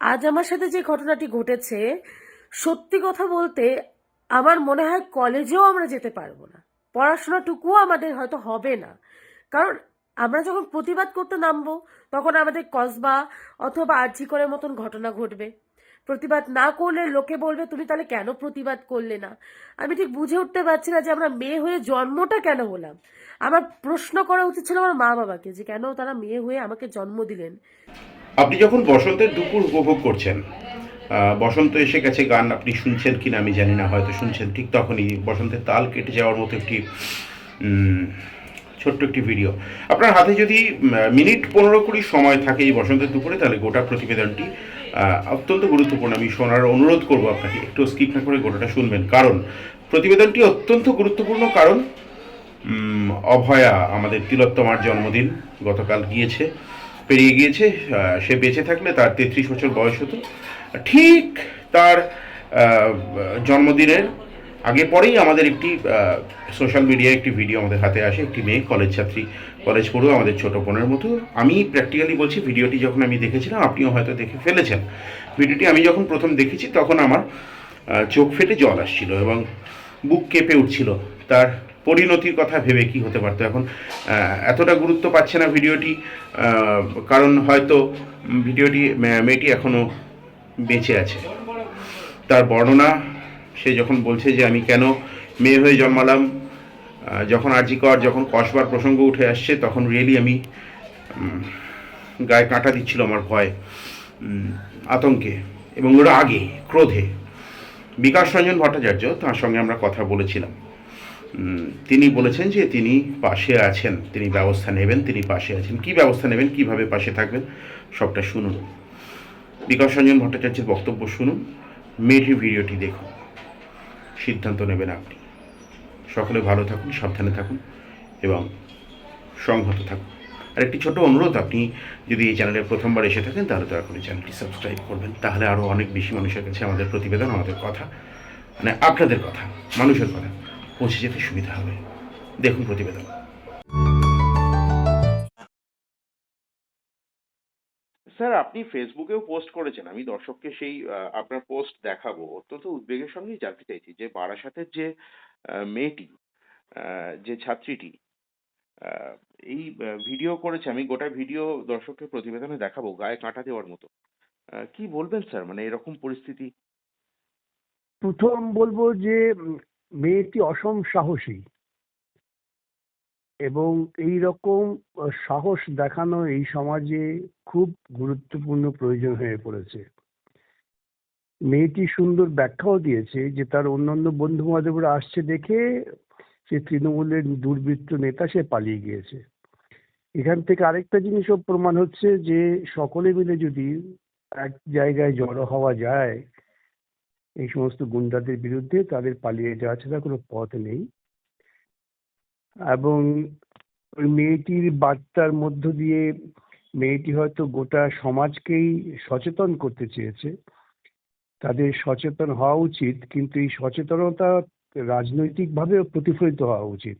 আজ আমার সাথে যে ঘটনাটি ঘটেছে, সত্যি কথা বলতে আমার মনে হয় কলেজেও আমরা যেতে পারব না। পড়াশোনাটুকুও আমাদের হয়তো হবে না। কারণ আমরা যখন প্রতিবাদ করতে নামবো, তখন আমাদের কসবা অথবা আর্জিকরের মতন ঘটনা ঘটবে। প্রতিবাদ না করলে লোকে বলবে, তুমি তাহলে কেন প্রতিবাদ করলে না? আমি ঠিক বুঝে উঠতে পারছি না যে আমরা মেয়ে হয়ে জন্মটা কেন হলাম। আমার প্রশ্ন করা উচিত ছিল আমার মা বাবাকে যে, কেন তারা মেয়ে হয়ে আমাকে জন্ম দিলেন? আপনি যখন বসন্তের দুপুর উপভোগ করছেন বসন্ত এসে গেছে, গান আপনি শুনছেন কিনা আমি জানি না, হয়তো শুনছেন ঠিক তখনই বসন্তের তাল কেটে যাওয়ার মতো একটি ছোট্ট একটি ভিডিও। আপনার হাতে যদি মিনিট পনেরো কুড়ি সময় থাকে এই বসন্তের দুপুরে, তাহলে গোটা প্রতিবেদনটি অত্যন্ত গুরুত্বপূর্ণ। আমি শোনার অনুরোধ করব আপনাকে, একটু স্কিপ না করে গোটাটা শুনবেন। কারণ, প্রতিবেদনটি অত্যন্ত গুরুত্বপূর্ণ কারণ অভয়া, আমাদের তিলোত্তমার জন্মদিন গতকাল গিয়েছে। পেরিয়ে গিয়েছে সে বেঁচে থাকলে তার তেত্রিশ বছর বয়স হতো। ঠিক তার জন্মদিনের আগে পরেই আমাদের একটি সোশ্যাল মিডিয়ায় একটি ভিডিও আমাদের হাতে আসে, একটি মেয়ে কলেজ ছাত্রী কলেজ পড়ুয়া, আমাদের ছোট বোনের মতো। আমি প্র্যাকটিক্যালি বলছি ভিডিওটি যখন আমি দেখেছিলাম, আপনিও হয়তো দেখে ফেলেছেন। ভিডিওটি আমি যখন প্রথম দেখেছি, তখন আমার চোখ ফেটে জল আসছিল এবং বুক কেঁপে উঠছিল। তার পরিণতির কথা ভেবে কি হতে পারতো? এখন এতটা গুরুত্ব পাচ্ছে না ভিডিওটি কারণ হয়তো ভিডিওটি মেয়েটি এখনও বেঁচে আছে। তার বর্ণনা, সে যখন বলছে যে আমি কেন মেয়ে হয়ে জন্মালাম যখন আর্জিকর যখন কসবার প্রসঙ্গ উঠে আসছে, তখন রিয়েলি আমি গায়ে কাঁটা দিচ্ছিল আমার ভয় আতঙ্কে এবং রাগে ক্রোধে। বিকাশ রঞ্জন ভট্টাচার্য তার সঙ্গে আমরা কথা বলেছিলাম। তিনি বলেছেন যে তিনি পাশে আছেন, তিনি ব্যবস্থা নেবেন, তিনি পাশে আছেন। কি ব্যবস্থা নেবেন, কীভাবে পাশে থাকবেন, সবটা শুনুন। বিকাশ রঞ্জন ভট্টাচার্যের বক্তব্য শুনুন, মেয়েটির ভিডিওটি দেখুন। সিদ্ধান্ত নেবেন আপনি। সকলে ভালো থাকুন, সাবধানে থাকুন এবং সংহত থাকুন। আর একটি ছোট অনুরোধ, আপনি যদি এই চ্যানেলে প্রথমবার এসে থাকেন, তাহলে দয়া করে চ্যানেলটি সাবস্ক্রাইব করবেন। তাহলে আরও অনেক বেশি মানুষের কাছে আমাদের প্রতিবেদন, আমাদের কথা মানে আপনাদের কথা, মানুষের কথা। পৌঁছে যেতে সুবিধা হবে। দেখুন প্রতিবেদন। স্যার আপনি ফেসবুকেও পোস্ট করেছেন। আমি দর্শককে সেই আপনার পোস্ট দেখাবো। অত্যন্ত উদ্বেগের সঙ্গেই জানতে চাইছি যে বারাসাতের যে মেয়েটি যে ছাত্রীটি এই ভিডিও করেছে। আমি গোটা ভিডিও দর্শককে প্রতিবেদনে দেখাবো গায়ে কাঁটা দেওয়ার মতো। কি বলবেন স্যার? মানে এরকম পরিস্থিতি? প্রথম বলব যে মেয়েটি অসম সাহসী। এবং এই রকম সাহস দেখানো এই সমাজে খুব গুরুত্বপূর্ণ প্রয়োজন হয়ে পড়েছে। মেয়েটি সুন্দর ব্যাখ্যাও দিয়েছে যে তার অন্যান্য বন্ধু বান্ধবরা আসছে দেখে সে তৃণমূলের দুর্বৃত্ত নেতা সে পালিয়ে গিয়েছে। এখান থেকে আরেকটা জিনিসও প্রমাণ হচ্ছে যে সকলে মিলে যদি এক জায়গায় জড়ো হওয়া যায় এই সমস্ত গুন্ডাদের বিরুদ্ধে তাদের পালিয়ে যাওয়া ছাড়া কোনো পথ নেই। এবং ওই মেয়েটির বার্তার মধ্য দিয়ে মেয়েটি হয়তো গোটা সমাজকেই সচেতন করতে চেয়েছে। তাদের সচেতন হওয়া উচিত, কিন্তু এই সচেতনতা রাজনৈতিকভাবেও প্রতিফলিত হওয়া উচিত।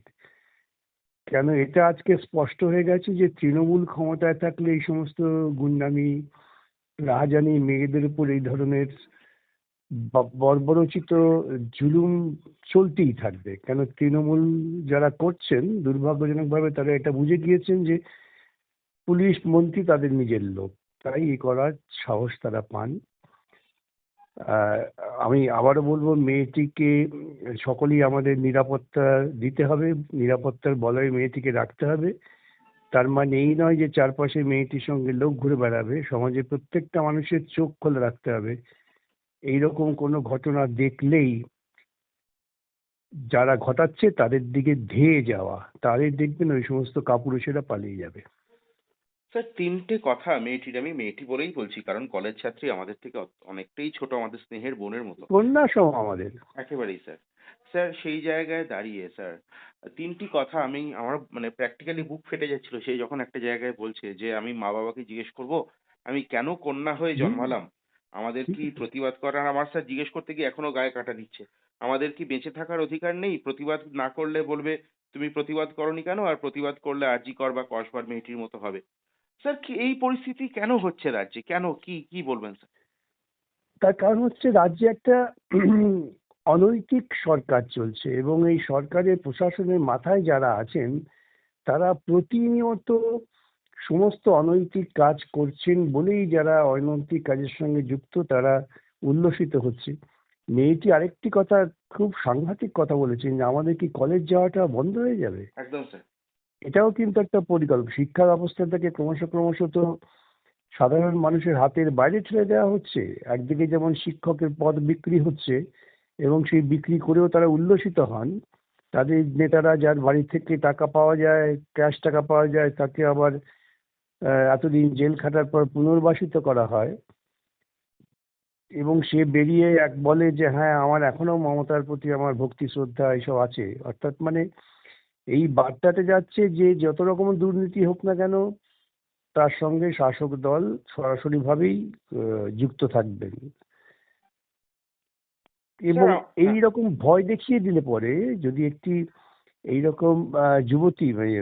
কেন এটা আজকে স্পষ্ট হয়ে গেছে যে তৃণমূল ক্ষমতায় থাকলে এই সমস্ত গুন্ডামি, রাহাজানি মেয়েদের উপর এই ধরনের বর্বরচিত জুলুম চলতেই থাকবে। কেন তৃণমূল যারা করছেন, দুর্ভাগ্যজনকভাবে তারা এটা বুঝে গিয়েছেন যে পুলিশ মন্ত্রী তাদের নিজের লোক। তাই এ করার সাহস তারা পান। আমি আবারও বলব, মেয়েটিকে সকলেই আমাদের নিরাপত্তা দিতে হবে, নিরাপত্তার বলয়ে মেয়েটিকে রাখতে হবে। তার মানে এই নয় যে চারপাশে মেয়েটির সঙ্গে লোক ঘুরে বেড়াবে সমাজে প্রত্যেকটা মানুষের চোখ খোলা রাখতে হবে। এইরকম কোনো ঘটনা দেখলেই যারা ঘটাচ্ছে তাদের দিকে ধেয়ে যাওয়া তাদের দেখবেন ওই সমস্ত কাপুরুষেরা পালিয়ে যাবে। স্যার তিনটে কথা মেয়েটির আমি মেয়েটি বলেই বলছি কারণ কলেজ ছাত্রী আমাদের থেকে অনেকটাই ছোট আমাদের স্নেহের বোনের মতো। কন্যা সহ আমাদের। একেবারেই স্যার। স্যার সেই জায়গায় দাঁড়িয়ে স্যার তিনটি কথা আমি আমার মানে প্র্যাকটিক্যালি বুক ফেটে যাচ্ছিল। সে যখন একটা জায়গায় বলছে যে আমি মা বাবাকে জিজ্ঞেস করব আমি কেন কন্যা হয়ে জন্মালাম? আমাদের কি প্রতিবাদ করার আমার স্যার জিজ্ঞেস করতে গিয়ে এখনও গায়ে কাটা দিচ্ছে। আমাদের কি বেঁচে থাকার অধিকার নেই? প্রতিবাদ না করলে বলবে তুমি প্রতিবাদ করনি কেন? আর প্রতিবাদ করলে আরজি কর বা কসবার মেয়েটির মতো হবে। স্যার কি এই পরিস্থিতি কেন হচ্ছে রাজ্যে? কেন? কি কি বলবেন স্যার তার কারণ হচ্ছে রাজ্যে একটা অনৈতিক সরকার চলছে এবং এই সরকারের প্রশাসনের মাথায় যারা আছেন তারা প্রতিনিয়ত সমস্ত অনৈতিক কাজ করছেন বলেই যারা অনৈতিক কাজের সঙ্গে যুক্ত তারা উল্লসিত হচ্ছে। মেয়েটি আরেকটি কথা খুব সাংঘাতিক কথা বলেছেন যে আমাদের কি কলেজ যাওয়াটা বন্ধ হয়ে যাবে? একদম স্যার। এটাও কিন্তু একটা পরিকল্পনা শিক্ষা ব্যবস্থাটাকে ক্রমশ ক্রমশ তো সাধারণ মানুষের হাতের বাইরে ঠেলে দেওয়া হচ্ছে। একদিকে যেমন শিক্ষকের পদ বিক্রি হচ্ছে এবং সেই বিক্রি করেও তারা উল্লসিত হন তাদের নেতারা যার বাড়ি থেকে টাকা পাওয়া যায় ক্যাশ টাকা পাওয়া যায় তাকে আবার এতদিন জেল খাটার পর পুনর্বাসিত করা হয়। এবং সে বেরিয়ে এক বলে যে হ্যাঁ আমার এখনও মমতার প্রতি আমার ভক্তি শ্রদ্ধা এসব আছে। অর্থাৎ মানে এই বার্তাতে যাচ্ছে যে যত রকম দুর্নীতি হোক না কেন তার সঙ্গে শাসক দল সরাসরিভাবেই আহ, যুক্ত থাকবেন। এবং স্যার, এই রকম ভয় দেখিয়ে দিলে পরে যদি একটি এইরকম আহ, যুবতী মানে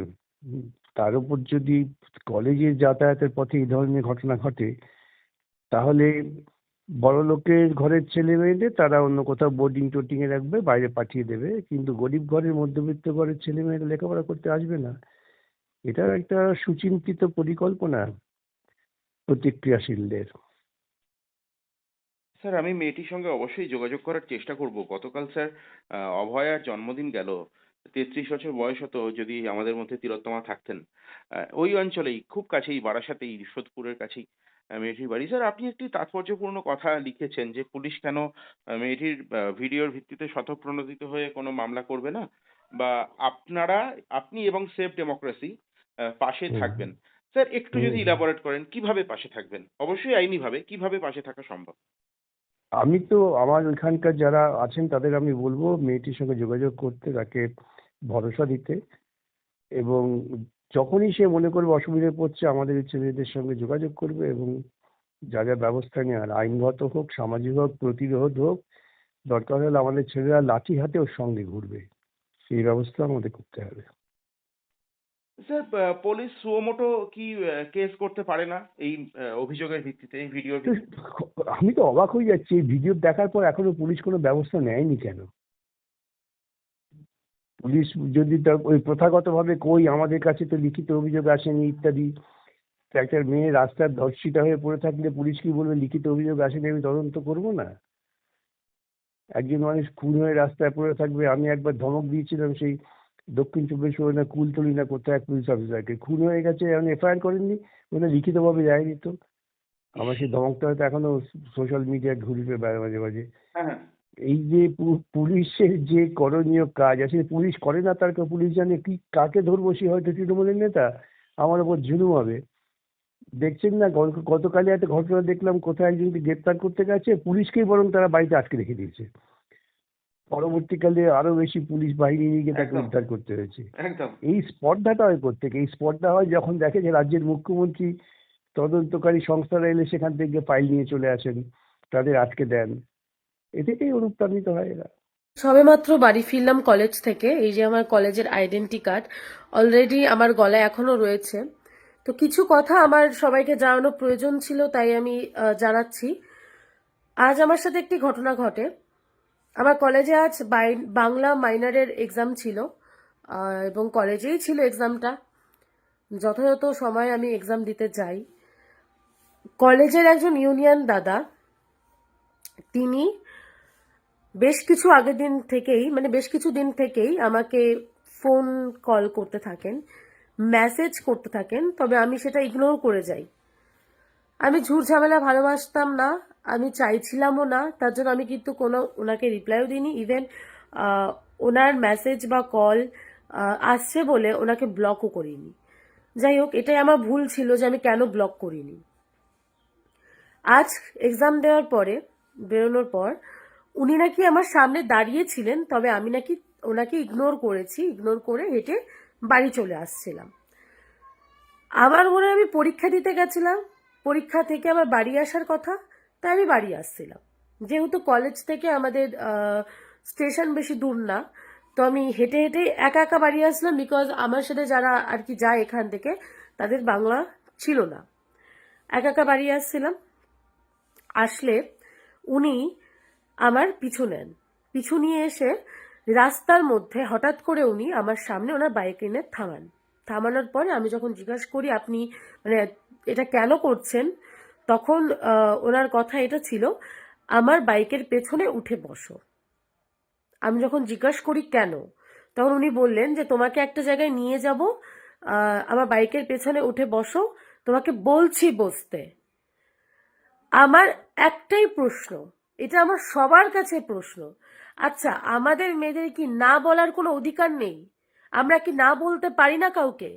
তার উপর যদি কলেজে যাতায়াতের পথে এই ধরনের ঘটনা ঘটে, তাহলে বড় লোকের ঘরের ছেলে মেয়েদের তারা অন্য কোথাও বোর্ডিং এ রাখবে, বাইরে পাঠিয়ে দেবে। কিন্তু গরিব ঘরের মধ্যবিত্ত ঘরের ছেলে মেয়েরা লেখাপড়া করতে আসবে না। এটা একটা সুচিন্তিত পরিকল্পনা প্রতিক্রিয়াশীলদের। স্যার, আমি মেয়েটির সঙ্গে অবশ্যই যোগাযোগ করার চেষ্টা করব। গতকাল স্যার অভয়ার জন্মদিন গেল। তেত্রিশ বছর বয়স হতো যদি আমাদের মধ্যে তিলোত্তমা থাকতেন। ওই অঞ্চলেই খুব কাছেই বারাসাতেই সোদপুরের কাছেই মেয়েটির বাড়ি। স্যার আপনি একটি তাৎপর্যপূর্ণ কথা লিখেছেন যে পুলিশ কেন মেয়েটির ভিডিওর ভিত্তিতে স্বতঃপ্রণোদিত হয়ে কোনো মামলা করবে না? বা আপনারা আপনি এবং সেফ ডেমোক্রেসি পাশে থাকবেন। স্যার একটু যদি। ইলাবোরেট করেন কীভাবে পাশে থাকবেন? অবশ্যই আইনিভাবে কীভাবে পাশে থাকা সম্ভব? আমি তো আমার ওইখানকার যারা আছেন তাদের আমি বলব মেয়েটির সঙ্গে যোগাযোগ করতে তাকে ভরসা দিতে এবং যখনই সে মনে করবে অসুবিধায় পড়ছে আমাদের ছেলেদের সঙ্গে যোগাযোগ করবে এবং যা যা ব্যবস্থা নেওয়ার আইনগত হোক সামাজিক হোক প্রতিরোধ হোক দরকার হলে আমাদের ছেলেরা লাঠি হাতে ওর সঙ্গে ঘুরবে। সেই ব্যবস্থা আমাদের করতে হবে। স্যার পুলিশ সুমোটো কি কেস করতে পারে না এই অভিযোগের ভিত্তিতে এই ভিডিওর তো আমি তো অবাক হয়ে যাচ্ছি। এই ভিডিও দেখার পর এখনও পুলিশ কোনো ব্যবস্থা নেয়নি কেন? পুলিশ যদি তার ওই প্রথাগতভাবে কই আমাদের কাছে তো লিখিত অভিযোগ আসেনি ইত্যাদি একটা মেয়ে রাস্তার ধর্ষিতা হয়ে পড়ে থাকলে পুলিশ কি বলবে লিখিত অভিযোগ আসেনি, আমি তদন্ত করব না। একজন মানুষ খুন হয়ে রাস্তায় পড়ে থাকবে, আমি একবার ধমক দিয়েছিলাম সেই দক্ষিণ চব্বিশ পরগনা কুলতলি না কোথায় এক পুলিশ অফিসারকে। খুন হয়ে গেছে, আমি এফআইআর করেননি মানে লিখিতভাবে যায়নি তো। আমার সেই ধমকটা হয়তো এখনও সোশ্যাল মিডিয়ায় ঘুরবে মাঝে মাঝে। হ্যাঁ হ্যাঁ। এই যে পুলিশের যে করণীয় কাজ আসলে পুলিশ করে না তার পুলিশ জানে কি কাকে ধরবো সে হয়তো তৃণমূলের নেতা? আমার ওপর ঝুলুম হবে। দেখছেন না গত- গতকালই একটা ঘটনা দেখলাম কোথায় একজনকে গ্রেপ্তার করতে গেছে পুলিশকেই বরং তারা বাড়িতে আটকে রেখে দিয়েছে। পরবর্তীকালে আরও বেশি পুলিশ বাহিনী নিয়ে গিয়ে তাকে। উদ্ধার করতে হয়েছে। এই স্পর্ধাটা হয় কোথেকে এই স্পর্ধা হয় যখন দেখে যে রাজ্যের মুখ্যমন্ত্রী তদন্তকারী সংস্থারা এলে সেখান থেকে ফাইল নিয়ে চলে আসেন তাদের আটকে দেন। এ থেকেই অনুপ্রাণিত হয় এরা। সবেমাত্র বাড়ি ফিরলাম কলেজ থেকে, এই যে আমার কলেজের আইডেন্টি কার্ড অলরেডি আমার গলায় এখনও রয়েছে। তো কিছু কথা আমার সবাইকে জানানো প্রয়োজন ছিল, তাই আমি জানাচ্ছি। আজ আমার সাথে একটি ঘটনা ঘটে। আমার কলেজে আজ বাংলা মাইনারের এক্সাম ছিল এবং কলেজেই ছিল এক্সামটা যথাযথ সময় আমি এক্সাম দিতে যাই। কলেজের একজন ইউনিয়ন দাদা, তিনি বেশ কিছু আগের দিন থেকেই মানে বেশ কিছু দিন থেকেই আমাকে ফোন কল করতে থাকেন মেসেজ করতে থাকেন, তবে আমি সেটা ইগনোর করে যাই। আমি ঝুট ঝামেলা ভালোবাসতাম না, আমি চাইছিলামও না, তার জন্য আমি কিন্তু কোনো ওনাকে রিপ্লাইও দিইনি ইভেন ওনার মেসেজ বা কল আসছে বলে ওনাকে ব্লকও করিনি। যাই হোক, এটাই আমার ভুল ছিল যে আমি কেন ব্লক করিনি। আজ এক্সাম দেওয়ার পরে, বেরোনোর পর উনি নাকি আমার সামনে দাঁড়িয়ে ছিলেন, তবে আমি নাকি ওনাকে ইগনোর করেছি ইগনোর করে হেঁটে বাড়ি চলে আসছিলাম। আমার মনে আমি পরীক্ষা দিতে গেছিলাম, পরীক্ষা থেকে আমার বাড়ি আসার কথা, তাই আমি বাড়ি আসছিলাম। যেহেতু কলেজ থেকে আমাদের স্টেশন বেশি দূর না, তো আমি হেঁটে হেঁটে একা একা বাড়ি আসলাম বিকজ আমার সাথে যারা আর কি যায় এখান থেকে, তাদের বাংলা ছিল না। একা একা বাড়ি আসছিলাম। আসলে উনি আমার পিছু নেন। পিছু নিয়ে এসে রাস্তার মধ্যে হঠাৎ করে উনি আমার সামনে ওনার বাইক এনে থামান। থামানোর পরে আমি যখন জিজ্ঞাসা করি, আপনি মানে এটা কেন করছেন? তখন ওনার কথা এটা ছিল, আমার বাইকের পেছনে উঠে বসো। আমি যখন জিজ্ঞাসা করি, কেন? তখন উনি বললেন যে, তোমাকে একটা জায়গায় নিয়ে যাব আমার বাইকের পেছনে উঠে বসো, তোমাকে বলছি বসতে। আমার একটাই প্রশ্ন এটা আমার সবার কাছে প্রশ্ন। আচ্ছা আমাদের মেয়েদের কি না বলার কোনো অধিকার নেই? আমরা কি না বলতে পারি না কাউকে?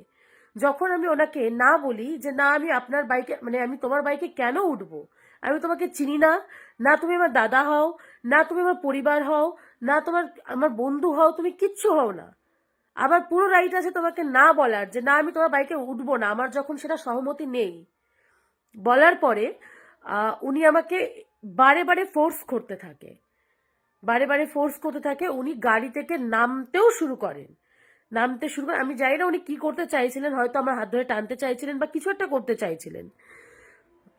যখন আমি ওনাকে না বলি যে, না, আমি আপনার বাইকে মানে আমি তোমার বাইকে কেন উঠবো? আমি তোমাকে চিনি না। না, তুমি আমার দাদা হও। না, তুমি আমার পরিবার হও। না, তোমার, আমার বন্ধু হও। তুমি কিচ্ছু হও না। আমার পুরো রাইট আছে তোমাকে না বলার যে, না, আমি তোমার বাইকে উঠবো না। আমার যখন সেটা সহমতি নেই। বলার পরে উনি আমাকে বারে বারে ফোর্স করতে থাকে। বারে বারে ফোর্স করতে থাকে, উনি গাড়ি থেকে নামতেও শুরু করেন। নামতে শুরু করেন, আমি জানি না উনি কি করতে চাইছিলেন, হয়তো আমার হাত ধরে টানতে চাইছিলেন বা কিছু একটা করতে চাইছিলেন।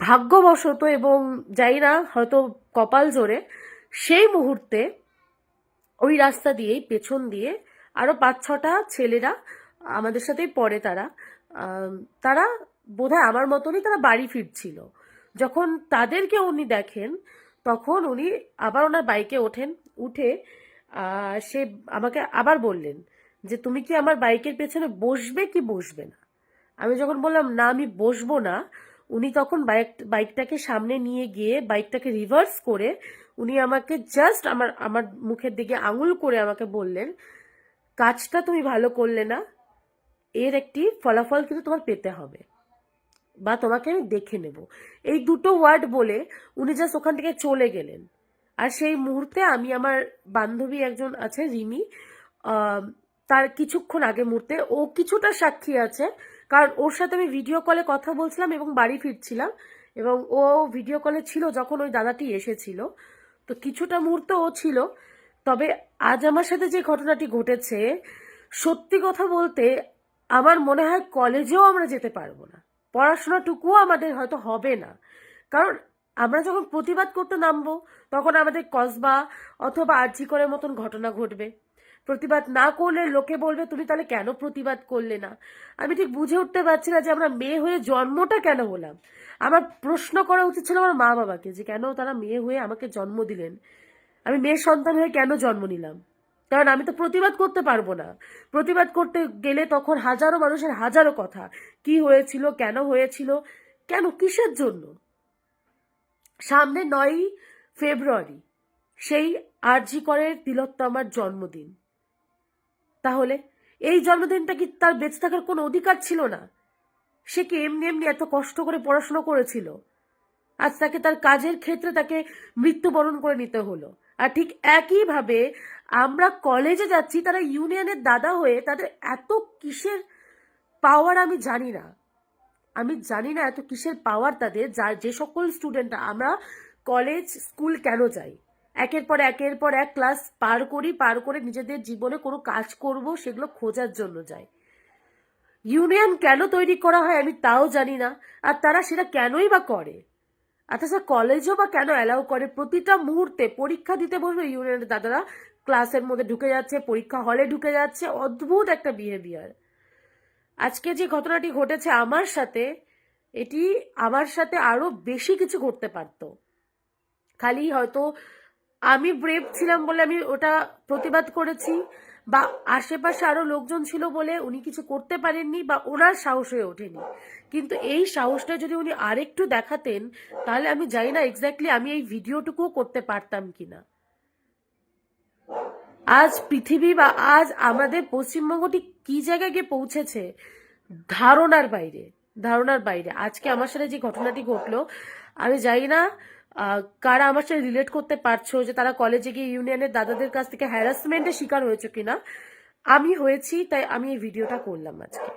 ভাগ্যবশত এবং যাই না, হয়তো কপাল জোরে, সেই মুহূর্তে ওই রাস্তা দিয়েই, পেছন দিয়ে আরও পাঁচ ছটা ছেলেরা আমাদের সাথেই পড়ে তারা। তারা বোধহয় আমার মতনই তারা বাড়ি ফিরছিল। যখন তাদেরকে উনি দেখেন, তখন উনি আবার ওনার বাইকে ওঠেন, উঠে সে আমাকে আবার বললেন যে, তুমি কি আমার বাইকের পেছনে বসবে কি বসবে না? আমি যখন বললাম, না, আমি বসবো না। উনি তখন বাইক, বাইকটাকে সামনে নিয়ে গিয়ে বাইকটাকে রিভার্স করে উনি আমাকে জাস্ট আমার আমার মুখের দিকে আঙুল করে আমাকে বললেন, কাজটা তুমি ভালো করলে না, এর একটি ফলাফল কিন্তু তোমার পেতে হবে। বা তোমাকে আমি দেখে নেব। এই দুটো ওয়ার্ড বলে উনি জাস্ট ওখান থেকে চলে গেলেন। আর সেই মুহূর্তে আমি আমার বান্ধবী একজন আছে, রিমি তার কিছুক্ষণ আগে মুহূর্তে, ও কিছুটা সাক্ষী আছে, কারণ ওর সাথে আমি ভিডিও কলে কথা বলছিলাম এবং বাড়ি ফিরছিলাম এবং ও ভিডিও কলে ছিল যখন ওই দাদাটি এসেছিল। তো কিছুটা মুহূর্ত ও ছিল। তবে আজ আমার সাথে যে ঘটনাটি ঘটেছে, সত্যি কথা বলতে আমার মনে হয় কলেজেও আমরা যেতে পারব না। পড়াশোনাটুকুও আমাদের হয়তো হবে না। কারণ আমরা যখন প্রতিবাদ করতে নামবো, তখন আমাদের কসবা অথবা আর্জি করার মতন ঘটনা ঘটবে। প্রতিবাদ না করলে লোকে বলবে, তুমি তাহলে কেন প্রতিবাদ করলে না? আমি ঠিক বুঝে উঠতে পারছি না যে আমরা মেয়ে হয়ে জন্মটা কেন হলাম। আমার প্রশ্ন করা উচিত ছিল আমার মা বাবাকে যে, কেন তারা মেয়ে হয়ে আমাকে জন্ম দিলেন? আমি মেয়ের সন্তান হয়ে কেন জন্ম নিলাম? কারণ আমি তো প্রতিবাদ করতে পারব না। প্রতিবাদ করতে গেলে তখন হাজারো মানুষের হাজারো কথা। কি হয়েছিল, কেন হয়েছিল, কেন, কিসের জন্য? সামনে নয়ই ফেব্রুয়ারি, সেই আরজি করের তিলোত্তমার জন্মদিন। তাহলে এই জন্মদিনটা কি তার বেঁচে থাকার কোনো অধিকার ছিল না? সে কি এমনি এমনি এত কষ্ট করে পড়াশোনা করেছিল? আজ তাকে তার কাজের ক্ষেত্রে তাকে মৃত্যুবরণ করে নিতে হলো। আর ঠিক একইভাবে আমরা কলেজে যাচ্ছি, তারা ইউনিয়নের দাদা হয়ে তাদের এত কিসের পাওয়ার আমি জানি না। আমি জানি না এত কিসের পাওয়ার তাদের যা যে সকল স্টুডেন্টরা আমরা কলেজ স্কুল কেন যাই? একের পর একের পর এক ক্লাস পার করি, পার করে নিজেদের জীবনে কোনো কাজ করব, সেগুলো খোঁজার জন্য যাই। ইউনিয়ন কেন তৈরি করা হয় আমি তাও জানি না, আর তারা সেটা কেনই বা করে? অথচ কলেজও বা কেন অ্যালাউ করে? প্রতিটা মুহূর্তে পরীক্ষা দিতে বসবে ইউনিয়নের দাদারা। ক্লাসের মধ্যে ঢুকে যাচ্ছে, পরীক্ষা হলে ঢুকে যাচ্ছে। অদ্ভুত একটা বিহেভিয়ার আজকে যে ঘটনাটি ঘটেছে আমার সাথে, এটি আমার সাথে আরও বেশি কিছু ঘটতে পারত। খালি হয়তো আমি ব্রেভ ছিলাম বলে আমি ওটা প্রতিবাদ করেছি বা আশেপাশে আরও লোকজন ছিল বলে উনি কিছু করতে পারেননি বা ওনার সাহস হয়ে ওঠেনি। কিন্তু এই সাহসটা যদি উনি আরেকটু দেখাতেন, তাহলে আমি জানি না এক্স্যাক্টলি আমি এই ভিডিওটুকুও করতে পারতাম কিনা। আজ পৃথিবী বা আজ আমাদের পশ্চিমবঙ্গটি কি জায়গায় গিয়ে পৌঁছেছে? ধারণার বাইরে ধারণার বাইরে। আজকে আমার সাথে যে ঘটনাটি ঘটলো, আমি জানি না কারা আমার সাথে রিলেট করতে পারছ যে তারা কলেজে গিয়ে ইউনিয়নের দাদাদের কাছ থেকে হ্যারাসমেন্টের শিকার হয়েছে কিনা? আমি হয়েছি, তাই আমি এই ভিডিওটা করলাম আজকে।